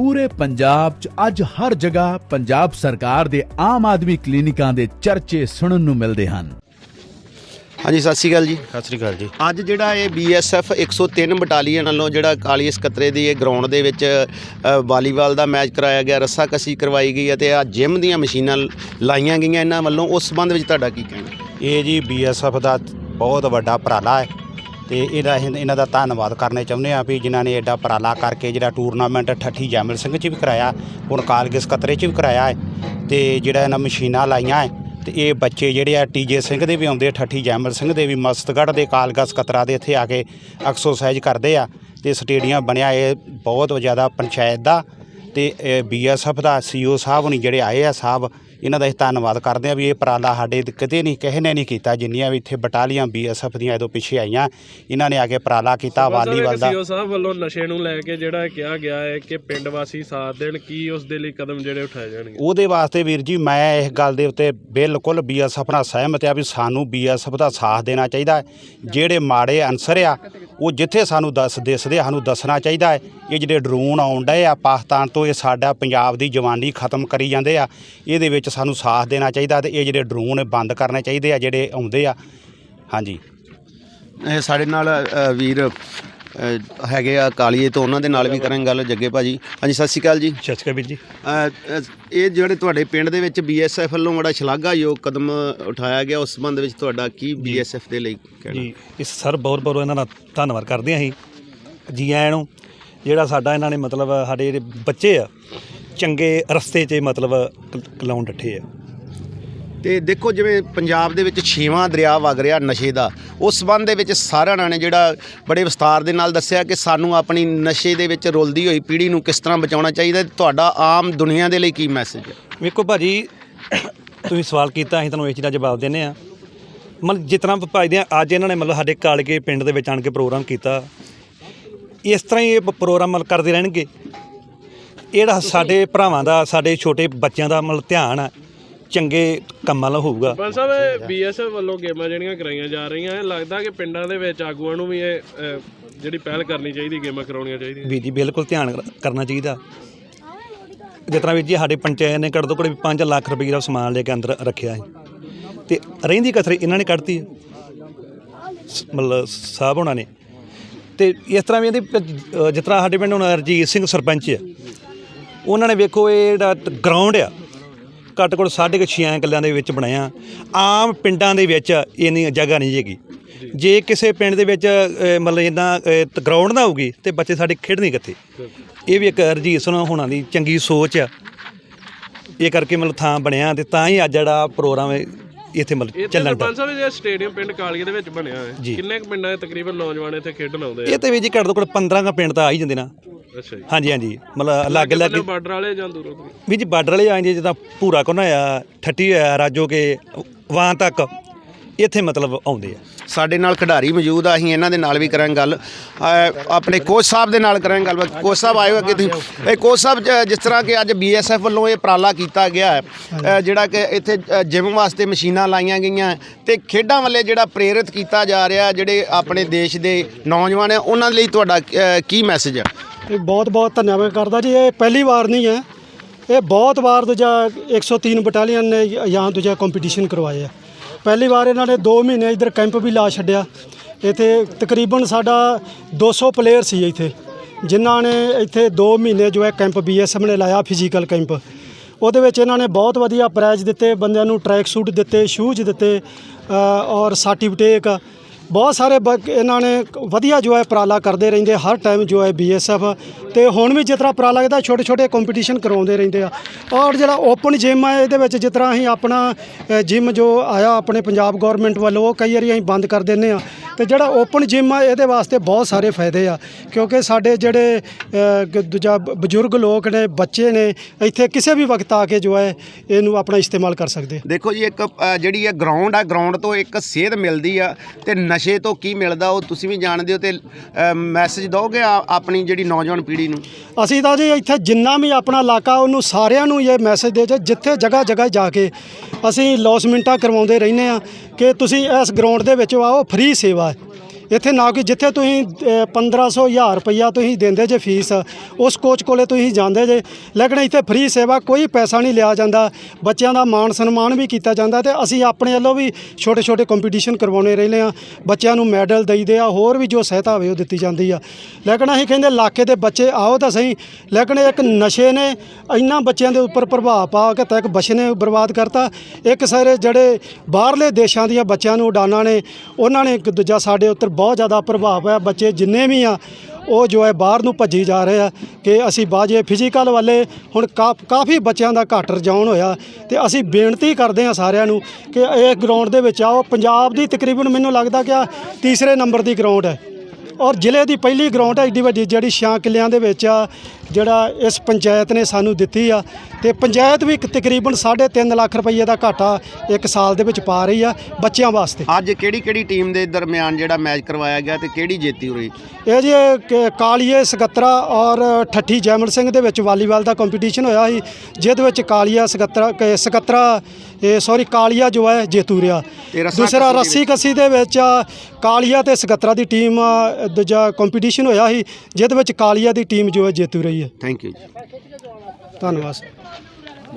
ਪੂਰੇ ਪੰਜਾਬ 'ਚ ਅੱਜ ਹਰ ਜਗ੍ਹਾ ਪੰਜਾਬ ਸਰਕਾਰ ਦੇ ਆਮ ਆਦਮੀ ਕਲੀਨਿਕਾਂ ਦੇ ਚਰਚੇ ਸੁਣਨ ਨੂੰ ਮਿਲਦੇ ਹਨ। ਹਾਂਜੀ ਸਤਿ ਸ਼੍ਰੀ ਅਕਾਲ ਜੀ। ਸਤਿ ਸ੍ਰੀ ਅਕਾਲ ਜੀ। ਅੱਜ ਜਿਹੜਾ ਇਹ ਬੀਐਸਐਫ 103 ਬਟਾਲੀਅਨ ਵੱਲੋਂ ਜਿਹੜਾ ਕਾਲੀ ਸਕੱਤਰੇ ਦੀ ਇਹ ਗਰਾਊਂਡ ਦੇ ਵਿੱਚ ਵਾਲੀਬਾਲ ਦਾ ਮੈਚ ਕਰਾਇਆ ਗਿਆ ਰੱਸਾਕੱਸੀ ਕਰਵਾਈ ਗਈ ਅਤੇ ਆ ਜਿਮ ਦੀਆਂ ਮਸ਼ੀਨਾਂ ਲਾਈਆਂ ਗਈਆਂ ਇਹਨਾਂ ਵੱਲੋਂ ਉਸ ਸੰਬੰਧ ਵਿੱਚ ਤੁਹਾਡਾ ਕੀ ਕਹਿਣਾ? ਇਹ ਜੀ ਬੀਐਸਐਫ ਦਾ ਬਹੁਤ ਵੱਡਾ ਉਪਰਾਲਾ ਹੈ। ਤੇ ਇਹਦਾ ਅਸੀਂ- ਇਹਨਾਂ ਦਾ ਧੰਨਵਾਦ ਕਰਨੇ ਚਾਹੁੰਦੇ ਆ ਵੀ ਜਿਨ੍ਹਾਂ ਨੇ ਐਡਾ ਉਪਰਾਲਾ ਕਰਕੇ ਜਿਹੜਾ ਟੂਰਨਾਮੈਂਟ ਠੱਠੀ ਜੈਮਲ ਸਿੰਘ ਚ ਵੀ ਕਰਾਇਆ ਹੁਣ ਕਾਲਗਿਸ ਕਤਰੇ ਚ ਵੀ ਕਰਾਇਆ ਹੈ ਤੇ ਜਿਹੜਾ ਇਹਨਾਂ ਮਸ਼ੀਨਾਂ ਲਾਈਆਂ ਹੈ ਤੇ ਇਹ ਬੱਚੇ ਜਿਹੜੇ ਆ ਟੀਜੇ ਸਿੰਘ ਦੇ ਵੀ ਆਉਂਦੇ ਆ, ਠੱਠੀ ਜੈਮਲ ਸਿੰਘ ਦੇ ਵੀ ਮਸਤਗੜ੍ਹ ਦੇ ਕਾਲਗਸ ਕਤਰਾ ਦੇ ਇੱਥੇ ਆ ਕੇ ਐਕਸਰਸਾਈਜ਼ ਕਰਦੇ ਆ ਤੇ ਸਟੇਡੀਅਮ ਬਣਿਆ ਇਹ ਬਹੁਤ ਜ਼ਿਆਦਾ ਪੰਚਾਇਤ ਦਾ ਤੇ ਬੀਐਸਐਫ ਦਾ ਸੀਓ ਸਾਹਿਬ ਹੁਣੀ ਜਿਹੜੇ ਆਏ ਆ ਸਾਹਿਬ ਇਹਨਾਂ ਦਾ ਅਸੀਂ ਧੰਨਵਾਦ ਕਰਦੇ ਆ ਵੀ ਇਹ ਉਪਰਾਲਾ ਸਾਡੇ ਕਦੇ ਨਹੀਂ ਕਿਸੇ ਨੇ ਨਹੀਂ ਕੀਤਾ ਜਿੰਨੀਆਂ ਵੀ ਇੱਥੇ ਬਟਾਲੀਆਂ ਬੀਐਸਐਫ ਦੀਆਂ ਇਹਦੋਂ ਪਿੱਛੇ ਆਈਆਂ ਇਹਨਾਂ ਨੇ ਆ ਕੇ ਉਪਰਾਲਾ ਕੀਤਾ ਵਾਲੀਬਾਲ ਦਾ ਸੀਓ ਸਾਹਿਬ ਵੱਲੋਂ ਨਸ਼ੇ ਨੂੰ ਲੈ ਕੇ ਜਿਹੜਾ ਕਿਹਾ ਗਿਆ ਹੈ ਕਿ ਪਿੰਡ ਵਾਸੀ ਸਾਥ ਦੇਣ ਕੀ ਉਸ ਦੇ ਲਈ ਕਦਮ ਜਿਹੜੇ ਉਠਾਏ ਜਾਣਗੇ? ਉਹਦੇ ਵਾਸਤੇ ਵੀਰ ਜੀ ਮੈਂ ਇਸ ਗੱਲ ਦੇ ਉੱਤੇ ਬਿਲਕੁਲ ਬੀਐਸਐਫ ਨਾਲ ਸਹਿਮਤ ਆ ਵੀ ਸਾਨੂੰ ਬੀਐਸਐਫ ਦਾ ਸਾਥ ਦੇਣਾ ਚਾਹੀਦਾ ਹੈ। ਜਿਹੜੇ ਮਾੜੇ ਅਨਸਰ ਆ ਉਹ ਜਿੱਥੇ ਸਾਨੂੰ ਦੱਸ ਦਿਸਦੇ ਆ, ਸਾਨੂੰ ਦੱਸਣਾ ਚਾਹੀਦਾ ਹੈ। ਇਹ ਜਿਹੜੇ ਡਰੋਨ ਆਉਣ ਡਏ ਆ ਪਾਕਿਸਤਾਨ ਤੋਂ ਇਹ ਸਾਡਾ ਪੰਜਾਬ ਦੀ ਜਵਾਨੀ ਖਤਮ ਕਰੀ ਜਾਂਦੇ ਆ। ਇਹਦੇ ਵਿੱਚ ਸਾਨੂੰ ਸਾਥ ਦੇਣਾ ਚਾਹੀਦਾ ਤੇ ਇਹ ਜਿਹੜੇ ਡਰੋਨ ਬੰਦ ਕਰਨੇ ਚਾਹੀਦੇ ਆ ਜਿਹੜੇ ਆਉਂਦੇ ਆ। ਹਾਂਜੀ। ਇਹ ਸਾਡੇ ਨਾਲ ਅ, ਵੀਰ ਅ, ਹੈਗੇ ਆ ਕਾਲੀਏ ਤੋਂ ਉਹਨਾਂ ਦੇ ਨਾਲ ਵੀ ਕਰਾਂਗੇ ਗੱਲ ਜੱਗੇ ਭਾਜੀ। ਹਾਂਜੀ ਸਤਿ ਸ਼੍ਰੀ ਅਕਾਲ ਜੀ। ਸਤਿ ਸ਼੍ਰੀ ਅਕਾਲ ਵੀਰ ਜੀ। ਅ, ਅ, ਇਹ ਜਿਹੜੇ ਤੁਹਾਡੇ ਪਿੰਡ ਦੇ ਵਿੱਚ ਬੀਐਸਐਫ ਵੱਲੋਂ ਬੜਾ ਸ਼ਲਾਘਾਯੋਗ ਕਦਮ ਉਠਾਇਆ ਗਿਆ ਉਸ ਸੰਬੰਧ ਵਿੱਚ ਤੁਹਾਡਾ ਕੀ ਬੀਐਸਐਫ ਦੇ ਲਈ ਕਹਿਣਾ? ਜੀ ਇਸ ਸਰ ਬਹੁਤ ਬਹੁਤ ਇਹਨਾਂ ਦਾ ਧੰਨਵਾਦ ਕਰਦੇ ਹਾਂ ਅਸੀਂ। ਜੀ ਆਇਆਂ ਨੂੰ ਜਿਹੜਾ ਸਾਡਾ ਇਹਨਾਂ ਨੇ ਮਤਲਬ ਸਾਡੇ ਜਿਹੜੇ ਬੱਚੇ ਆ ਚੰਗੇ ਰਸਤੇ 'ਚ ਮਤਲਬ ਲਾਉਣ ਡੱਠੇ ਆ। ਤੇ ਦੇਖੋ ਜਿਵੇਂ ਪੰਜਾਬ ਦੇ ਵਿੱਚ ਛੇਵਾਂ ਦਰਿਆ ਵਗ ਰਿਹਾ ਨਸ਼ੇ ਦਾ ਉਸ ਸੰਬੰਧ ਦੇ ਵਿੱਚ ਸਾਰਿਆਂ ਨੇ ਜਿਹੜਾ ਬੜੇ ਵਿਸਤਾਰ ਦੇ ਨਾਲ ਦੱਸਿਆ ਕਿ ਸਾਨੂੰ ਆਪਣੀ ਨਸ਼ੇ ਦੇ ਵਿੱਚ ਰੁਲਦੀ ਹੋਈ ਪੀੜ੍ਹੀ ਨੂੰ ਕਿਸ ਤਰ੍ਹਾਂ ਬਚਾਉਣਾ ਚਾਹੀਦਾ ਤੇ ਤੁਹਾਡਾ ਆਮ ਦੁਨੀਆ ਦੇ ਲਈ ਕੀ ਮੈਸੇਜ ਹੈ? ਵੇਖੋ ਭਾਜੀ ਤੁਸੀਂ ਸਵਾਲ ਕੀਤਾ ਅਸੀਂ ਤੁਹਾਨੂੰ ਇਸ ਚੀਜ਼ ਦਾ ਜਵਾਬ ਦਿੰਨੇ ਆ ਮਤਲਬ ਜਿਤਨਾ ਭਾਜਦੇ ਆ ਅੱਜ ਇਹਨਾਂ ਨੇ ਮਤਲਬ ਸਾਡੇ ਕਾਲਕੇ ਪਿੰਡ ਦੇ ਵਿੱਚ ਆਣ ਕੇ ਪ੍ਰੋਗਰਾਮ ਕੀਤਾ। ਇਸ ਤਰ੍ਹਾਂ ਹੀ ਇਹ ਪ੍ਰੋਗਰਾਮ ਮਤਲਬ ਕਰਦੇ ਰਹਿਣਗੇ। ਇਹ ਜਿਹੜਾ ਸਾਡੇ ਭਰਾਵਾਂ ਦਾ ਸਾਡੇ ਛੋਟੇ ਬੱਚਿਆਂ ਦਾ ਮਤਲਬ ਧਿਆਨ ਆ ਚੰਗੇ ਕੰਮਾਂ ਵੱਲ ਹੋਊਗਾ। ਪੰਜ ਸਾਹਿਬ ਬੀਐਸਐਫ ਵੱਲੋਂ ਗੇਮਾਂ ਜਿਹੜੀਆਂ ਕਰਾਈਆਂ ਜਾ ਰਹੀਆਂ ਹੈ ਲੱਗਦਾ ਕਿ ਪਿੰਡਾਂ ਦੇ ਵਿੱਚ ਆਗੂਆਂ ਨੂੰ ਵੀ ਇਹ ਜਿਹੜੀ ਪਹਿਲ ਕਰਨੀ ਚਾਹੀਦੀ ਗੇਮਾਂ ਕਰਾਉਣੀਆਂ ਚਾਹੀਦੀਆਂ। ਵੀ ਜੀ ਬਿਲਕੁਲ ਧਿਆਨ ਕਰ- ਕਰਨਾ ਚਾਹੀਦਾ। ਜਿਸ ਤਰ੍ਹਾਂ ਵੀ ਜੀ ਸਾਡੇ ਪੰਚਾਇਤ ਨੇ ਘੱਟ ਤੋਂ ਘੱਟ ਵੀ 5 ਲੱਖ ਰੁਪਏ ਦਾ ਸਮਾਨ ਲੈ ਕੇ ਅੰਦਰ ਰੱਖਿਆ ਹੈ। ਤੇ ਰਹਿੰਦੀ ਕਥਰੇ ਇਹਨਾਂ ਨੇ ਕੱਢਤੀ ਹੈ। ਸ- ਮਤਲਬ ਸਾਹਿਬ ਹੋਣਾ ਨੇ। ਤੇ ਇਸ ਤਰ੍ਹਾਂ ਵੀ ਇਹਦੀ ਜਿਸ ਤਰ੍ਹਾਂ ਸਾਡੇ ਪਿੰਡ ਹੁਣ ਰਜੀਤ ਸਿੰਘ ਸਰਪੰਚ ਹੈ ਉਹਨਾਂ ਨੇ ਵੇਖੋ ਇਹ ਜਿਹੜਾ ਗਰਾਊਂਡ ਆ ਘੱਟ ਘੱਟ ਸਾਢੇ ਕੁ ਛੇ ਕਿੱਲਿਆਂ ਦੇ ਵਿੱਚ ਬਣਾਇਆ ਆਮ ਪਿੰਡਾਂ ਦੇ ਵਿੱਚ ਇੰਨੀ ਜਗ੍ਹਾ ਨਹੀਂ ਹੈਗੀ। ਜੇ ਕਿਸੇ ਪਿੰਡ ਦੇ ਵਿੱਚ ਮਤਲਬ ਇੰਨਾ ਗਰਾਊਂਡ ਨਾ ਹੋਊਗੀ ਤੇ ਬੱਚੇ ਸਾਡੇ ਖੇਡਣਗੇ ਕਿੱਥੇ। ਇਹ ਵੀ ਇੱਕ ਰਜੀਤ ਸਿੰਘ ਹੋਣਾ ਦੀ ਚੰਗੀ ਸੋਚ ਆ। ਇਹ ਕਰਕੇ ਮਤਲਬ ਥਾਂ ਬਣਿਆ ਤੇ ਤਾਂ ਹੀ ਅੱਜ ਜਿਹੜਾ ਪ੍ਰੋਗਰਾਮ ਹੈ ਇੱਥੇ ਮਤਲਬ ਚੱਲਣ ਦਾ ਸਾਹਿਬ ਇਹ ਸਟੇਡੀਅਮ ਪਿੰਡ ਕਾਲੀਏ ਦੇ ਵਿੱਚ ਬਣਿਆ ਹੈ ਜੀ। ਕਿੰਨੇ ਕੁ ਪਿੰਡਾਂ ਦੇ ਤਕਰੀਬਨ ਨੌਜਵਾਨ ਇੱਥੇ ਖੇਡਣ ਆਉਂਦੇ ਆ? ਇਹ ਤੇ ਵੀ ਜੀ ਘੱਟ ਤੋਂ ਘੱਟ 15 ਕੁ ਪਿੰਡ ਤਾਂ ਆ ਹੀ ਜਾਂਦੇ ਨਾ। ਅੱਛਾ ਜੀ। ਹਾਂਜੀ ਹਾਂਜੀ। ਮਤਲਬ ਅਲੱਗ ਅਲੱਗ ਬਾਰਡਰ ਵਾਲੇ ਜਾਂ ਦੂਰੋਂ ਵੀ ਜੀ ਬਾਰਡਰ ਵਾਲੇ ਆਏ ਜੀ ਜਿੱਦਾਂ ਭੂਰਾ ਕੋਨਾ ਆ ਠੱਟੀ ਹੋਇਆ ਰਾਜੋ ਕੇ ਵਾਂ ਤੱਕ। ਇੱਥੇ ਮਤਲਬ ਆਉਂਦੇ ਆ। ਸਾਡੇ ਨਾਲ ਖਿਡਾਰੀ ਮੌਜੂਦ ਆ ਅਸੀਂ ਇਹਨਾਂ ਦੇ ਨਾਲ ਵੀ ਕਰਾਂਗੇ ਗੱਲ। ਆਪਣੇ ਕੋਚ ਸਾਹਿਬ ਦੇ ਨਾਲ ਕਰਾਂਗੇ ਗੱਲ। ਕੋਚ ਸਾਹਿਬ ਆਇਓ ਅੱਗੇ ਤੁਸੀਂ। ਇਹ ਕੋਚ ਸਾਹਿਬ ਜ- ਜਿਸ ਤਰ੍ਹਾਂ ਕਿ ਅੱਜ ਬੀਐਸਐਫ ਵੱਲੋਂ ਇਹ ਉਪਰਾਲਾ ਕੀਤਾ ਗਿਆ ਹੈ ਜਿਹੜਾ ਕਿ ਇੱਥੇ ਜਿਮ ਵਾਸਤੇ ਮਸ਼ੀਨਾਂ ਲਾਈਆਂ ਗਈਆਂ ਤੇ ਖੇਡਾਂ ਵੱਲੇ ਜਿਹੜਾ ਪ੍ਰੇਰਿਤ ਕੀਤਾ ਜਾ ਰਿਹਾ ਜਿਹੜੇ ਆਪਣੇ ਦੇਸ਼ ਦੇ ਨੌਜਵਾਨ ਹੈ ਉਹਨਾਂ ਲਈ ਤੁਹਾਡਾ ਕੀ ਮੈਸੇਜ ਹੈ? ਇਹ ਬਹੁਤ ਬਹੁਤ ਧੰਨਵਾਦ ਕਰਦਾ ਜੀ, ਇਹ ਪਹਿਲੀ ਵਾਰ ਨਹੀਂ ਹੈ। ਇਹ ਬਹੁਤ ਵਾਰ ਦੂਜਾ 103 ਬਟਾਲੀਅਨ ਨੇ ਜਾਂ ਦੂਜਾ ਕੰਪੀਟੀਸ਼ਨ ਕਰਵਾਏ ਪਹਿਲੀ ਵਾਰ ਇਹਨਾਂ ਨੇ 2 ਮਹੀਨੇ ਇਧਰ ਕੈਂਪ ਵੀ ਲਾ ਛੱਡਿਆ। ਇੱਥੇ ਤਕਰੀਬਨ ਸਾਡਾ 200 ਪਲੇਅਰ ਸੀ ਇੱਥੇ, ਜਿਨ੍ਹਾਂ ਨੇ ਇੱਥੇ 2 ਮਹੀਨੇ ਜੋ ਹੈ ਕੈਂਪ ਬੀਐਸਐਮ ਨੇ ਲਾਇਆ ਫਿਜ਼ੀਕਲ ਕੈਂਪ ਉਹਦੇ ਵਿੱਚ ਇਹਨਾਂ ਨੇ ਬਹੁਤ ਵਧੀਆ ਪ੍ਰਾਈਜ਼ ਦਿੱਤੇ, ਬੰਦਿਆਂ ਨੂੰ ਟਰੈਕ ਸੂਟ ਦਿੱਤੇ ਸ਼ੂਜ਼ ਦਿੱਤੇ ਔਰ ਸਰਟੀਫਿਕੇਟ ਬਹੁਤ ਸਾਰੇ ਬ- ਇਹਨਾਂ ਨੇ ਵਧੀਆ ਜੋ ਹੈ ਉਪਰਾਲਾ ਕਰਦੇ ਰਹਿੰਦੇ ਹਰ ਟਾਈਮ ਜੋ ਹੈ ਬੀਐਸਐਫ ਤੇ ਹੁਣ ਵੀ ਜਿਸ ਤਰ੍ਹਾਂ ਉਪਰਾਲਾ ਇਹਦਾ ਛੋਟੇ ਛੋਟੇ ਕੰਪੀਟੀਸ਼ਨ ਕਰਾਉਂਦੇ ਰਹਿੰਦੇ ਆ। ਔਰ ਜਿਹੜਾ ਓਪਨ ਜਿਮ ਆ, ਇਹਦੇ ਵਿੱਚ ਜਿਸ ਤਰ੍ਹਾਂ ਅਸੀਂ ਆਪਣਾ ਜਿਮ ਜੋ ਆਇਆ ਆਪਣੇ ਪੰਜਾਬ ਗਵਰਨਮੈਂਟ ਵੱਲੋਂ, ਉਹ ਕਈ ਵਾਰੀ ਅਸੀਂ ਬੰਦ ਕਰ ਦਿੰਦੇ ਆ। ਤੇ ਜਿਹੜਾ ਓਪਨ ਜਿਮ ਆ ਇਹਦੇ ਵਾਸਤੇ ਬਹੁਤ ਸਾਰੇ ਫਾਇਦੇ ਆ। ਕਿਉਂਕਿ ਸਾਡੇ ਜਿਹੜੇ ਅ, ਦੂਜਾ ਬਜ਼ੁਰਗ ਲੋਕ ਨੇ ਬੱਚੇ ਨੇ ਇੱਥੇ ਕਿਸੇ ਵੀ ਵਕਤ ਆ ਕੇ ਜੋ ਹੈ ਇਹਨੂੰ ਆਪਣਾ ਇਸਤੇਮਾਲ ਕਰ ਸਕਦੇ ਦੇਖੋ ਜੀ ਇੱਕ ਅ, ਜਿਹੜੀ ਇਹ ਗਰਾਊਂਡ ਆ ਗਰਾਊਂਡ ਤੋਂ ਇੱਕ ਸੇਧ ਮਿਲਦੀ ਆ ਤੇ ਨਸ਼ੇ ਤੋਂ ਕੀ ਮਿਲਦਾ ਉਹ ਤੁਸੀਂ ਵੀ ਜਾਣਦੇ ਹੋ ਤੇ ਮੈਸੇਜ ਦੋਗੇ ਆਪਣੀ ਜਿਹੜੀ ਨੌਜਵਾਨ ਪੀੜ੍ਹੀ ਨੂੰ? ਅਸੀਂ ਤਾਂ ਜੀ ਇੱਥੇ ਜਿੰਨਾ ਵੀ ਆਪਣਾ ਇਲਾਕਾ ਉਹਨੂੰ ਸਾਰਿਆਂ ਨੂੰ ਇਹ ਮੈਸੇਜ ਦੇ ਚ ਜਿੱਥੇ ਜਗ੍ਹਾ ਜਗ੍ਹਾ ਜਾ ਕੇ। ਅਸੀਂ ਲੌਸਮੈਂਟਾਂ ਕਰਵਾਉਂਦੇ ਰਹਿੰਦੇ ਆ ਕਿ ਤੁਸੀਂ ਇਸ ਗਰਾਊਂਡ ਦੇ ਵਿੱਚ ਆਓ ਫ੍ਰੀ ਸੇਵਾ ਇੱਥੇ ਨਾ ਕਿ ਜਿੱਥੇ ਤੁਸੀਂ ਅ, 1500 1000 ਰੁਪਈਆ ਤੁਸੀਂ ਦਿੰਦੇ ਜੇ ਫੀਸ ਉਸ ਕੋਚ ਕੋਲੇ ਤੁਸੀਂ ਜਾਂਦੇ ਜੇ। ਲੇਕਿਨ ਇੱਥੇ ਫ੍ਰੀ ਸੇਵਾ ਕੋਈ ਪੈਸਾ ਨਹੀਂ ਲਿਆ ਜਾਂਦਾ। ਬੱਚਿਆਂ ਦਾ ਮਾਣ ਸਨਮਾਨ ਵੀ ਕੀਤਾ ਜਾਂਦਾ ਤੇ ਅਸੀਂ ਆਪਣੇ ਵੱਲੋਂ ਵੀ ਛੋਟੇ ਛੋਟੇ ਕੰਪੀਟੀਸ਼ਨ ਕਰਵਾਉਣੇ ਰਹਿੰਦੇ ਆ ਬੱਚਿਆਂ ਨੂੰ ਮੈਡਲ ਦੇਈਦੇ ਆ ਹੋਰ ਵੀ ਜੋ ਸਹਾਇਤਾ ਹੋਵੇ ਉਹ ਦਿੱਤੀ ਜਾਂਦੀ ਆ। ਲੇਕਿਨ ਅਸੀਂ ਕਹਿੰਦੇ ਇਲਾਕੇ ਦੇ ਬੱਚੇ ਆਓ ਤਾਂ ਸਹੀ ਲੇਕਿਨ ਇੱਕ ਨਸ਼ੇ ਨੇ ਇੰਨਾ ਬੱਚਿਆਂ ਦੇ ਉੱਪਰ ਪ੍ਰਭਾਵ ਪਾ ਕੇ ਤੱਕ ਬੱਚੇ ਨੇ ਬਰਬਾਦ ਕਰਤਾ। ਇੱਕ ਸਾਰੇ ਜਿਹੜੇ ਬਾਹਰਲੇ ਦੇਸ਼ਾਂ ਦੀਆਂ ਬੱਚਿਆਂ ਨੂੰ ਉਡਾਨਾਂ ਨੇ ਉਹਨਾਂ ਨੇ ਇੱਕ ਦੂਜਾ ਸਾਡੇ ਉੱਤਰ ਬਹੁਤ ਜ਼ਿਆਦਾ ਪ੍ਰਭਾਵ ਹੈ। ਬੱਚੇ ਜਿੰਨੇ ਵੀ ਆ, ਉਹ ਜੋ ਹੈ ਬਾਹਰ ਨੂੰ ਭੱਜੀ ਜਾ ਰਹੇ ਆ ਕਿ ਅਸੀਂ ਬਾਜੇ ਫਿਜ਼ੀਕਲ ਵਾਲੇ ਹੁਣ ਕਾ- ਕਾਫੀ ਬੱਚਿਆਂ ਦਾ ਘੱਟ ਰਜਾਉਣ ਹੋਇਆ ਤੇ ਅਸੀਂ ਬੇਨਤੀ ਕਰਦੇ ਆ ਸਾਰਿਆਂ ਨੂੰ ਕਿ ਇਹ ਗਰਾਊਂਡ ਦੇ ਵਿੱਚ ਆਓ। ਪੰਜਾਬ ਦੀ ਤਕਰੀਬਨ ਮੈਨੂੰ ਲੱਗਦਾ ਕਿ ਆ ਤੀਸਰੇ ਨੰਬਰ ਦੀ ਗਰਾਊਂਡ ਹੈ। ਔਰ ਜ਼ਿਲ੍ਹੇ ਦੀ ਪਹਿਲੀ ਗਰਾਊਂਡ ਹੈ, ਏਡੀ ਵੱਡੀ ਜਿਹੜੀ ਛਾਂ ਕਿੱਲਿਆਂ ਦੇ ਵਿੱਚ ਆ। ਜਿਹੜਾ ਇਸ ਪੰਚਾਇਤ ਨੇ ਸਾਨੂੰ ਦਿੱਤੀ ਆ ਤੇ ਪੰਚਾਇਤ ਵੀ ਇੱਕ ਤਕਰੀਬਨ 3.5 ਲੱਖ ਰੁਪਏ ਦਾ ਘਾਟਾ ਇੱਕ ਸਾਲ ਦੇ ਵਿੱਚ ਪਾ ਰਹੀ ਆ ਬੱਚਿਆਂ ਵਾਸਤੇ। ਅੱਜ ਕਿਹੜੀ ਕਿਹੜੀ ਟੀਮ ਦੇ ਦਰਮਿਆਨ ਜਿਹੜਾ ਮੈਚ ਕਰਵਾਇਆ ਗਿਆ ਤੇ ਕਿਹੜੀ ਜੇਤੀ ਹੋਈ ਇਹ ਜੀ ਕਾਲੀਏ ਸਕੱਤਰਾ ਔਰ ਠੱਠੀ ਜੈਮਲ ਸਿੰਘ ਦੇ ਵਿੱਚ ਵਾਲੀਬਾਲ ਦਾ ਕੰਪੀਟੀਸ਼ਨ ਹੋਇਆ ਸੀ ਜਿਹਦੇ ਵਿੱਚ ਕਾਲੀਆ ਸਕੱਤਰਾ ਇਹ ਸੌਰੀ ਕਾਲੀਆ ਜੋ ਹੈ ਜੇਤੂ ਰੱਸਾ ਦੂਸਰਾ ਰੱਸੀ ਕੱਸੀ ਦੇ ਵਿੱਚ ਕਾਲੀਆ ਤੇ ਸਕੱਤਰਾ ਦੀ ਟੀਮ ਦੂਜਾ ਕੰਪੀਟੀਸ਼ਨ ਹੋਇਆ ਸੀ ਜਿਹਦੇ ਵਿੱਚ ਕਾਲੀਆ ਦੀ ਟੀਮ ਜੋ ਹੈ ਜੇਤੂ ਰਹੀ ਹੈ। ਥੈਂਕ ਯੂ ਜੀ। ਧੰਨਵਾਦ।